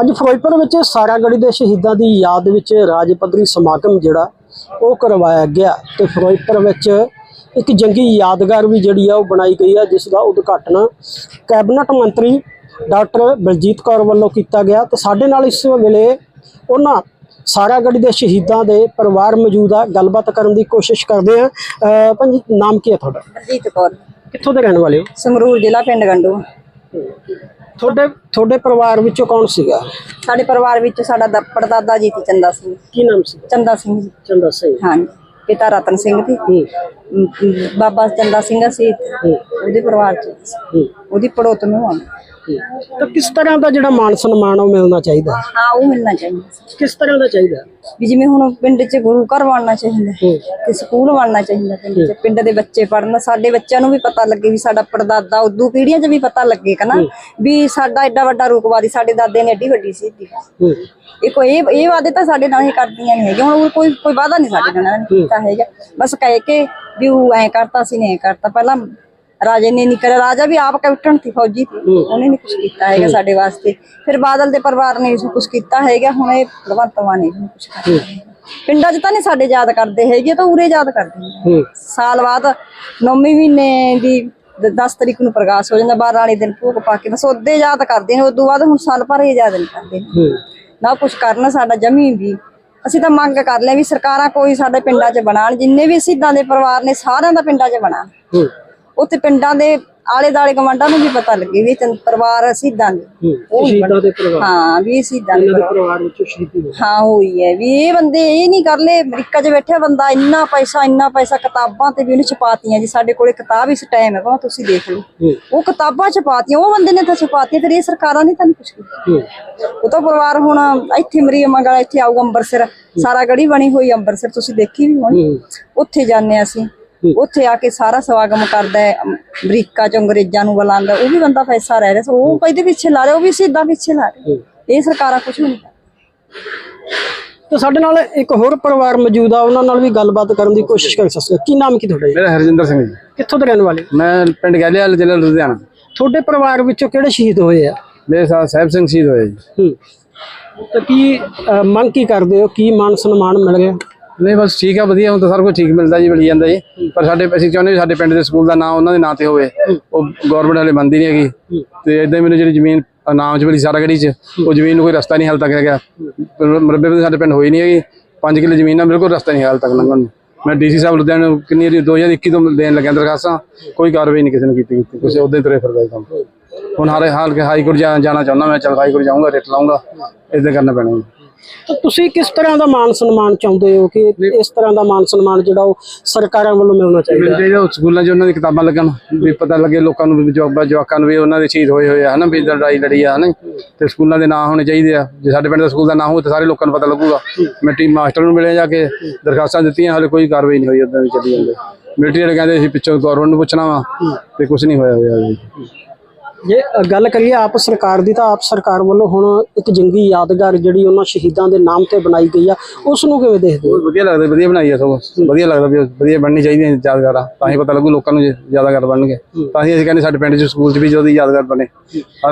ਅੱਜ ਫਿਰੋਜ਼ਪੁਰ ਵਿੱਚ ਸਾਰਾਗੜੀ ਦੇ ਸ਼ਹੀਦਾਂ ਦੀ ਯਾਦ ਵਿੱਚ ਰਾਜ ਪੱਧਰੀ ਸਮਾਗਮ ਜਿਹੜਾ ਉਹ ਕਰਵਾਇਆ ਗਿਆ ਤੇ ਫਿਰੋਜ਼ਪੁਰ ਵਿੱਚ ਇੱਕ ਜੰਗੀ ਯਾਦਗਾਰ ਵੀ ਜਿਹੜੀ ਆ ਉਹ ਬਣਾਈ ਗਈ ਹੈ ਜਿਸ ਦਾ ਉਦਘਾਟਨ ਕੈਬਨਿਟ ਮੰਤਰੀ ਡਾਕਟਰ ਬਲਜੀਤ ਕੌਰ ਵੱਲੋਂ ਕੀਤਾ ਗਿਆ ਤੇ ਸਾਡੇ ਨਾਲ ਇਸ ਵੇਲੇ ਉਹਨਾਂ ਸਾਰਾਗੜੀ ਦੇ ਸ਼ਹੀਦਾਂ ਦੇ ਪਰਿਵਾਰ ਮੌਜੂਦ ਆ। ਗੱਲਬਾਤ ਕਰਨ ਦੀ ਕੋਸ਼ਿਸ਼ ਕਰਦੇ ਆ। ਭਾਜੀ ਨਾਮ ਕੀ ਹੈ ਤੁਹਾਡਾ? ਹਰਜੀਤ ਕੌਰ। ਕਿੱਥੋਂ ਦੇ ਰਹਿਣ ਵਾਲੇ ਹੋ? ਸੰਗਰੂਰ ਜ਼ਿਲ੍ਹਾ ਪਿੰਡ ਗੰਡੂ। ਤੁਹਾਡੇ ਤੁਹਾਡੇ ਪਰਿਵਾਰ ਵਿੱਚੋਂ ਕੌਣ ਸੀਗਾ? ਸਾਡੇ ਪਰਿਵਾਰ ਵਿੱਚ ਸਾਡਾ ਦਾ- ਪੜਦਾਦਾ ਜੀ ਸੀ ਚੰਦਾ ਸਿੰਘ। ਕੀ ਨਾਮ ਸੀ? ਚੰਦਾ ਸਿੰਘ ਜੀ। ਚੰਦਾ ਸਿੰਘ। ਹਾਂਜੀ। ਪਿਤਾ ਰਤਨ ਸਿੰਘ ਸੀ। ਹੂੰ। ਅਮ, ਅਮ, ਬਾਬਾ ਚੰਦਾ ਸਿੰਘ ਸੀ। ਉਹਦੇ ਪਰਿਵਾਰ ਚ। ਹੂੰ। ਉਹਦੀ ਪੜੋਤ ਨੂੰ ਆ। ਤਾਂ ਕਿਸ ਤਰ੍ਹਾਂ ਦਾ ਜਿਹੜਾ ਮਾਨ ਸਨਮਾਨ ਉਹ ਮਿਲਣਾ ਚਾਹੀਦਾ? ਹਾਂ ਉਹ ਮਿਲਣਾ ਚਾਹੀਦਾ। ਸੀ। ਕਿਸ ਤਰ੍ਹਾਂ ਦਾ ਚਾਹੀਦਾ? ਵੀ ਜਿਵੇਂ ਹੁਣ ਪਿੰਡ 'ਚ ਗੁਰੂ ਘਰ ਬਣਨਾ ਚਾਹੀਦਾ ਹੂੰ ਤੇ ਸਕੂਲ ਬਣਨਾ ਚਾਹੀਦਾ ਪਿੰਡ 'ਚ। ਪਿੰਡ ਦੇ ਬੱਚੇ ਪੜਨ ਸਾਡੇ ਬੱਚਿਆਂ ਨੂੰ ਵੀ ਪਤਾ ਲੱਗੇ ਵੀ ਸਾਡਾ ਪੜਦਾਦਾ ਉਦੋਂ ਪੀੜ੍ਹੀਆਂ 'ਚ ਵੀ ਪਤਾ ਲੱਗੇ ਕਨਾ ਵੀ ਸਾਡਾ ਐਡਾ ਵੱਡਾ ਰੂਪਵਾਦੀ ਸਾਡੇ ਦਾਦੇ ਨੇ ਐਡੀ ਵੱਡੀ ਸੀ। ਹੂੰ। ਇਹ ਕੋਈ ਇਹ ਇਹ ਵਾਅਦੇ ਤਾਂ ਸਾਡੇ ਨਾਲ ਹੀ ਕਰਦੀਆਂ ਨਹੀਂ ਹੈਗੀਆਂ। ਹੁਣ ਉਹ ਕੋਈ ਕੋਈ ਵਾਅਦਾ ਨਹੀਂ ਸਾਡੇ ਨਾਲ ਕੀਤਾ ਹੈਗਾ। ਬਸ ਕਹਿ ਕੇ ਵੀ ਉਹ ਐ ਕਰਤਾ ਸੀ ਨੇ ਐ ਕਰਤਾ। ਪਹਿਲਾਂ ਰਾਜੇ ਨੇ ਨਹੀਂ ਕਰਿਆ। ਰਾਜਾ ਵੀ ਆਪ ਕੈਪਟਨ ਸੀ ਫੌਜੀ ਸੀ। ਉਹਨੇ ਨਹੀਂ ਕੁਝ ਕੀਤਾ ਹੈਗਾ ਸਾਡੇ ਵਾਸਤੇ। ਫਿਰ ਬਾਦਲ ਦੇ ਪਰਿਵਾਰ ਨੇ ਵੀ ਕੁਝ ਕੀਤਾ ਹੈਗਾ। ਹੁਣ ਇਹ ਭਗਵੰਤ ਮਾਨ ਨੇ ਕੁਝ ਹੈਗਾ। ਪਿੰਡਾਂ 'ਚ ਤਾਂ ਨਹੀਂ ਸਾਡੇ ਯਾਦ ਕਰਦੇ ਹੈਗੇ ਤਾਂ ਉਰੇ ਯਾਦ ਕਰਦੇ ਨੇ। ਹੂੰ। ਸਾਲ ਬਾਅਦ ਨੌਵੀਂ ਮਹੀਨੇ ਦੀ 10 ਤਰੀਕ ਨੂੰ ਪ੍ਰਕਾਸ਼ ਹੋ ਜਾਂਦਾ 12 ਵਾਲੇ ਦਿਨ ਭੋਗ ਪਾ ਕੇ ਬਸ ਉਹਦੇ ਯਾਦ ਕਰਦੇ ਨੇ। ਉਦੋਂ ਬਾਅਦ ਹੁਣ ਸਾਲ ਭਰ ਇਹ ਯਾਦ ਨਹੀਂ ਕਰਦੇ। ਨਾ ਕੁਛ ਕਰਨ ਸਾਡਾ ਜਮੀ ਵੀ। ਅਸੀਂ ਤਾਂ ਮੰਗ ਕਰ ਲਿਆ ਵੀ ਸਰਕਾਰਾਂ ਕੋਈ ਸਾਡੇ ਪਿੰਡਾਂ 'ਚ ਬਣਾਉਣ ਜਿੰਨੇ ਵੀ ਸ਼ਹੀਦਾਂ ਦੇ ਪਰਿਵਾਰ ਨੇ ਸਾਰਿਆਂ ਦਾ ਪਿੰਡਾਂ 'ਚ ਹੂੰ। ਉੱਥੇ ਪਿੰਡਾਂ ਦੇ ਆਲੇ ਦਾਲੇ ਗਵਾਂਢਾਂ ਨੂੰ ਵੀ ਪਤਾ ਲੱਗੇ ਵੀ ਚੰਦ ਪਰਿਵਾਰ ਸ਼ਹੀਦਾਂ ਦੇ। ਹੂੰ ਸ਼ਹੀਦਾਂ ਦੇ ਪਰਿਵਾਰ। ਹਾਂ ਵੀ ਸ਼ਹੀਦਾਂ ਦੇ ਪਰਿਵਾਰ। ਵਿੱਚ ਸ਼ਹੀਦੀ ਹਾਂ ਹੋਈ ਹੈ। ਵੀ ਇਹ ਬੰਦੇ ਇਹ ਨਹੀਂ ਕਰ ਲੈ ਅਮਰੀਕਾ 'ਚ ਬੈਠਿਆ ਬੰਦਾ ਇੰਨਾ ਪੈਸਾ ਇੰਨਾ ਪੈਸਾ ਕਿਤਾਬਾਂ ਤੇ ਵੀ ਉਹਨੇ ਛਪਾਤੀਆਂ ਜੀ। ਸਾਡੇ ਕੋਲੇ ਕਿਤਾਬ ਇਸ ਟਾਈਮ ਹੈ ਭਾਵੇਂ ਤੁਸੀਂ ਦੇਖ ਲਓ। ਉਹ ਕਿਤਾਬਾਂ ਛਪਾਤੀਆਂ ਉਹ ਬੰਦੇ ਨੇ ਤਾਂ ਛਪਾਤੀਆਂ ਫਿਰ ਇਹ ਸਰਕਾਰਾਂ ਨੇ ਤਾਂ ਨਹੀਂ ਕੁਛ ਕੀਤਾ। ਉਹ ਤਾਂ ਪਰਿਵਾਰ ਹੁਣ ਇੱਥੇ ਮਰੀ ਮੰਗਲ ਇੱਥੇ ਆਊਗਾ ਅੰਮ੍ਰਿਤਸਰ ਸਾਰਾ ਗੜੀ ਬਣੀ ਹੋਈ ਅੰਮ੍ਰਿਤਸਰ ਤੁਸੀਂ ਦੇਖੀ ਵੀ ਹੋਣੀ। ਉੱਥੇ ਜਾਂਦੇ ਅਸੀਂ। ਉੱਥੇ ਆ ਕੇ ਸਾਰਾ ਸਵਾਗਤ ਕਰਦਾ ਹੈ ਅਮ- ਅਮਰੀਕਾ ਚ ਅੰਗਰੇਜ਼ਾਂ ਨੂੰ ਬੁਲਾਉਂਦਾ ਉਹ ਵੀ ਬੰਦਾ ਪੈਸਾ ਰਹਿ ਰਿਹਾ ਸੀ ਉਹ ਕਿਹਦੇ ਪਿੱਛੇ ਲਾ ਰਿਹਾ ਉਹ ਵੀ ਸਿੱਧਾ ਪਿੱਛੇ ਲਾ ਰਿਹਾ। ਇਹ ਸਰਕਾਰਾਂ ਕੁਝ ਨਹੀਂ। ਤੇ ਸਾਡੇ ਨਾਲ ਇੱਕ ਹੋਰ ਪਰਿਵਾਰ ਮੌਜੂਦ ਆ ਉਹਨਾਂ ਨਾਲ ਵੀ ਗੱਲਬਾਤ ਕਰਨ ਦੀ ਕੋਸ਼ਿਸ਼ ਕਰ। ਸਕਦੇ ਕੀ ਨਾਮ ਕੀ ਤੁਹਾਡਾ ਜੀ? ਮੇਰਾ ਹਰਜਿੰਦਰ ਸਿੰਘ ਜੀ। ਕਿੱਥੋਂ ਦੇ ਰਹਿਣ ਵਾਲੇ? ਮੈਂ ਪਿੰਡ ਗੈਲੇਵਾਲ ਜ਼ਿਲ੍ਹਾ ਲੁਧਿਆਣਾ। ਤੁਹਾਡੇ ਪਰਿਵਾਰ ਵਿੱਚੋਂ ਕਿਹੜੇ ਸ਼ਹੀਦ ਹੋਏ ਆ? ਮੇਰੇ ਸਾਥ ਸਾਹਿਬ ਸਿੰਘ ਸ਼ਹੀਦ ਹੋਏ ਜੀ। ਤਾਂ ਕੀ ਮੰਗ ਕੀ ਕਰਦੇ ਹੋ? ਕੀ ਮਾਨ ਸਨਮਾਨ ਮਿਲ ਗਿਆ? ਨਹੀਂ ਬਸ ਠੀਕ ਆ ਵਧੀਆ ਹੁਣ ਤਾਂ ਸਾਰਾ ਕੁਝ ਠੀਕ ਮਿਲਦਾ ਜੀ ਮਿਲ ਜਾਂਦਾ ਜੀ। ਪਰ ਸਾਡੇ ਅਸੀਂ ਚਾਹੁੰਦੇ ਵੀ ਸਾਡੇ ਪਿੰਡ ਦੇ ਸਕੂਲ ਦਾ ਨਾਮ ਉਹਨਾਂ ਦੇ ਨਾਂ ਤੇ ਹੋਵੇ। ਉਹ ਗਵਰਨਮੈਂਟ ਵਾਲੇ ਬੰਦੀ ਨਹੀਂ ਹੈਗੀ। ਤੇ ਇਦਾਂ ਮੈਨੂੰ ਜਿਹੜੀ ਜ਼ਮੀਨ ਨਾਮ ਚ ਮਿਲੀ ਸਾਰਾ ਗੜੀ ਚ ਉਹ ਜ਼ਮੀਨ ਨੂੰ ਕੋਈ ਰਸਤਾ ਨਹੀਂ ਹਾਲ ਤੱਕ ਹੈਗਾ। ਮਰਬੇ ਵੀ ਸਾਡੇ ਪਿੰਡ ਹੋਈ ਨਹੀਂ ਹੈਗੀ। 5 ਕਿੱਲੇ ਜ਼ਮੀਨ ਨਾਲ ਬਿਲਕੁਲ ਰਸਤਾ ਨਹੀਂ ਹਾਲ ਤੱਕ ਲੰਘਣ ਨੂੰ। ਮੈਂ ਡੀਸੀ ਸਾਹਿਬ ਲੁਧਿਆਣਾ ਨੂੰ ਕਿੰਨੀ ਵਾਰੀ 2021 ਤੋਂ ਦੇਣ ਲੱਗਿਆ ਦਰਖਾਸਤਾਂ। ਕੋਈ ਕਾਰਵਾਈ ਨਹੀਂ ਕਿਸੇ ਨੇ ਕੀਤੀ ਉਦਾਂ ਹੀ ਤੁਰੇ ਫਿਰਦਾ ਕੰਮ। ਹੁਣ ਹਾਰੇ ਹਾਲ ਕੇ ਹਾਈ ਕੋਰਟ ਜਾਣਾ ਚਾਹੁੰਦਾ ਮੈਂ ਚਲ ਹਾਈ ਕੋਰਟ ਜਾਊਂਗਾ ਰਿਟ ਲਾਊਂਗਾ। ਇਦਾਂ ਕਰਨਾ ਪੈਣਾ ਤਾਂ ਤੁਸੀਂ ਕਿਸ ਤਰ੍ਹਾਂ ਦਾ ਮਾਨ ਸਨਮਾਨ ਚਾਹੁੰਦੇ ਹੋ ਕਿ ਇਸ ਤਰ੍ਹਾਂ ਦਾ ਮਾਨ ਸਨਮਾਨ ਜਿਹੜਾ ਉਹ ਸਰਕਾਰਾਂ ਵੱਲੋਂ ਮਿਲਣਾ ਚਾਹੀਦਾ? ਚਾਹੀਦਾ ਉਹ ਸਕੂਲਾਂ 'ਚ ਉਹਨਾਂ ਦੀ ਕਿਤਾਬਾਂ ਲੱਗਣ ਵੀ ਪਤਾ ਲੱਗੇ ਲੋਕਾਂ ਨੂੰ ਵੀ ਜਵਾਬਾਂ ਜਵਾਕਾਂ ਨੂੰ ਵੀ ਉਹਨਾਂ ਦੇ ਸ਼ਹੀਦ ਹੋਏ ਹੋਏ ਆ ਹਨਾ ਵੀ ਲੜਾਈ ਲੜੀ ਆ ਹਨਾ ਤੇ ਸਕੂਲਾਂ ਦੇ ਨਾਂ ਹੋਣੇ ਚਾਹੀਦੇ ਆ। ਜੇ ਸਾਡੇ ਪਿੰਡ ਦਾ ਸਕੂਲ ਦਾ ਨਾਂ ਹੋਵੇ ਤਾਂ ਸਾਰੇ ਲੋਕਾਂ ਨੂੰ ਪਤਾ ਲੱਗੂਗਾ। ਮੈਂ ਟੀਮ ਮਾਸਟਰ ਨੂੰ ਮਿਲਿਆ ਜਾ ਕੇ ਦਰਖਾਸਤਾਂ ਦਿੱਤੀਆਂ ਹਾਲੇ ਕੋਈ ਕਾਰਵਾਈ ਨਹੀਂ ਹੋਈ ਉਦਾਂ ਵੀ ਚੱਲੀ ਜਾਂਦੇ। ਮਿਲਟਰੀ ਵਾਲੇ ਕਹਿੰਦੇ ਸੀ ਪਿੱਛੋਂ ਗਵਰਨਮੈਂਟ ਨੂੰ ਪੁੱਛਣਾ ਵਾ ਤੇ ਕੁਝ ਨਹੀਂ ਹੋਇਆ ਹੋਇਆ ਜੀ। ਜੇ ਗੱਲ ਕਰੀਏ ਆਪ ਸਰਕਾਰ ਦੀ ਤਾਂ ਆਪ ਸਰਕਾਰ ਵੱਲੋਂ ਹੁਣ ਇੱਕ ਜੰਗੀ ਯਾਦਗਾਰ ਜਿਹੜੀ ਉਹਨਾਂ ਸ਼ਹੀਦਾਂ ਦੇ ਨਾਮ ਤੇ ਬਣਾਈ ਗਈ ਆ ਉਸ ਨੂੰ ਕਿਵੇਂ ਦੇਖਦੇ ਹੋ? ਬਹੁਤ ਵਧੀਆ ਲੱਗਦਾ ਵਧੀਆ ਬਣਾਈ ਆ ਸਗੋਂ। ਵਧੀਆ ਲੱਗਦਾ ਵੀ ਵਧੀਆ ਬਣਨੀ ਚਾਹੀਦੀਆਂ ਯਾਦਗਾਰਾਂ ਤਾਂ ਹੀ ਪਤਾ ਲੱਗੂ ਲੋਕਾਂ ਨੂੰ ਯਾਦਗਾਰ ਬਣਨਗੇ। ਤਾਂ ਹੀ ਅਸੀਂ ਕਹਿੰਦੇ ਸਾਡੇ ਪਿੰਡ 'ਚ ਸਕੂਲ 'ਚ ਵੀ ਜਦੋਂ ਦੀ ਯਾਦਗਾਰ ਬਣੇ।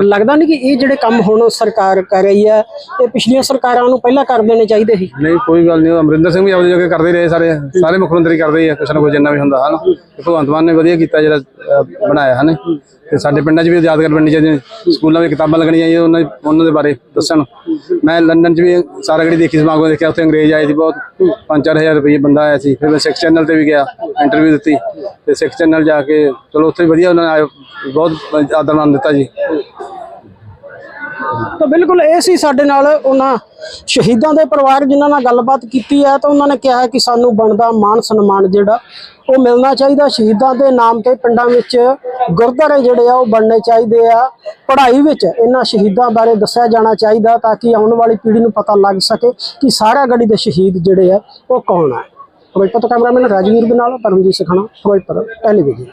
ਲੱਗਦਾ ਨਹੀਂ ਕਿ ਇਹ ਜਿਹੜੇ ਕੰਮ ਹੁਣ ਸਰਕਾਰ ਕਰ ਰਹੀ ਹੈ ਇਹ ਪਿਛਲੀਆਂ ਸਰਕਾਰਾਂ ਨੂੰ ਪਹਿਲਾਂ ਕਰ ਦੇਣੇ ਚਾਹੀਦੇ ਸੀ? ਨਹੀਂ ਕੋਈ ਗੱਲ ਨਹੀਂ ਅਮਰਿੰਦਰ ਸਿੰਘ ਵੀ ਆਪਣੀ ਜਗ੍ਹਾ ਕਰਦੇ ਰਹੇ ਸਾਰੇ ਸਾਰੇ ਮੁੱਖ ਮੰਤਰੀ ਕਰਦੇ ਹੀ ਆ ਕੁਛ ਨਾ ਕੁਛ ਜਿੰਨਾ ਵੀ ਹੁੰਦਾ ਹਨ। ਭਗਵੰਤ ਮਾਨ ਨੇ ਵਧੀਆ ਕੀਤਾ ਜਿਹੜਾ ਬਣਾਇਆ ਹਨ। ਤੇ ਸਾਡੇ ਪਿੰਡਾਂ 'ਚ ਵੀ ਯਾਦਗਾਰ ਬਣਨੀ ਚਾਹੀਦੀ ਸਕੂਲਾਂ ਵਿੱਚ ਕਿਤਾਬਾਂ ਲੱਗਣੀਆਂ ਚਾਹੀਦੀਆਂ ਉਹਨਾਂ ਉਹਨਾਂ ਦੇ ਬਾਰੇ ਦੱਸਣ। ਮੈਂ ਲੰਡਨ 'ਚ ਵੀ ਸਾਰਾ ਗੜੀ ਦੇਖੀ ਸਮਾਗਮ ਦੇਖਿਆ, ਉੱਥੇ ਅੰਗਰੇਜ਼ ਆਏ ਸੀ ਬਹੁਤ। 5-4000 ਰੁਪਏ ਬੰਦਾ ਆਇਆ ਸੀ। ਫਿਰ ਮੈਂ ਸਿੱਖ ਚੈਨਲ ਤੇ ਵੀ ਗਿਆ ਇੰਟਰਵਿਊ ਦਿੱਤੀ। ਤੇ ਸਿੱਖ ਚੈਨਲ ਜਾ ਕੇ, ਚਲੋ ਉੱਥੇ ਵਧੀਆ ਉਹਨਾਂ ਨੇ ਆਏ- ਬਹੁਤ ਆਦਰ ਮਾਨ ਦਿੱਤਾ ਜੀ। ਤਾਂ ਬਿਲਕੁਲ ਇਹ ਸੀ ਸਾਡੇ ਨਾਲ ਉਹਨਾਂ ਸ਼ਹੀਦਾਂ ਦੇ ਪਰਿਵਾਰ ਜਿਨ੍ਹਾਂ ਨਾਲ ਗੱਲਬਾਤ ਕੀਤੀ ਹੈ ਤਾਂ ਉਹਨਾਂ ਨੇ ਕਿਹਾ ਕਿ ਸਾਨੂੰ ਬਣਦਾ ਮਾਣ ਸਨਮਾਨ ਜਿਹੜਾ ਉਹ ਮਿਲਣਾ ਚਾਹੀਦਾ। ਸ਼ਹੀਦਾਂ ਦੇ ਨਾਮ ਤੇ ਪਿੰਡਾਂ ਵਿੱਚ ਗੁਰਦੁਆਰੇ ਜਿਹੜੇ ਆ ਉਹ ਬਣਨੇ ਚਾਹੀਦੇ ਆ। ਪੜ੍ਹਾਈ ਵਿੱਚ ਇਹਨਾਂ ਸ਼ਹੀਦਾਂ ਬਾਰੇ ਦੱਸਿਆ ਜਾਣਾ ਚਾਹੀਦਾ ਤਾਂ ਕਿ ਆਉਣ ਵਾਲੀ ਪੀੜ੍ਹੀ ਨੂੰ ਪਤਾ ਲੱਗ ਸਕੇ ਕਿ ਸਾਰਾ ਗੜੀ ਦੇ ਸ਼ਹੀਦ ਜਿਹੜੇ ਆ ਉਹ ਕੌਣ ਆ। ਫਿਰੋਜ਼ਪੁਰ ਤੋਂ ਕੈਮਰਾਮੈਨ ਰਾਜਵੀਰ ਦੇ ਨਾਲ ਪਰਮਜੀਤ ਸਖਣਾ ਫਿਰੋਜ਼ਪੁਰ ਟੈਲੀਵਿਜ਼ਨ।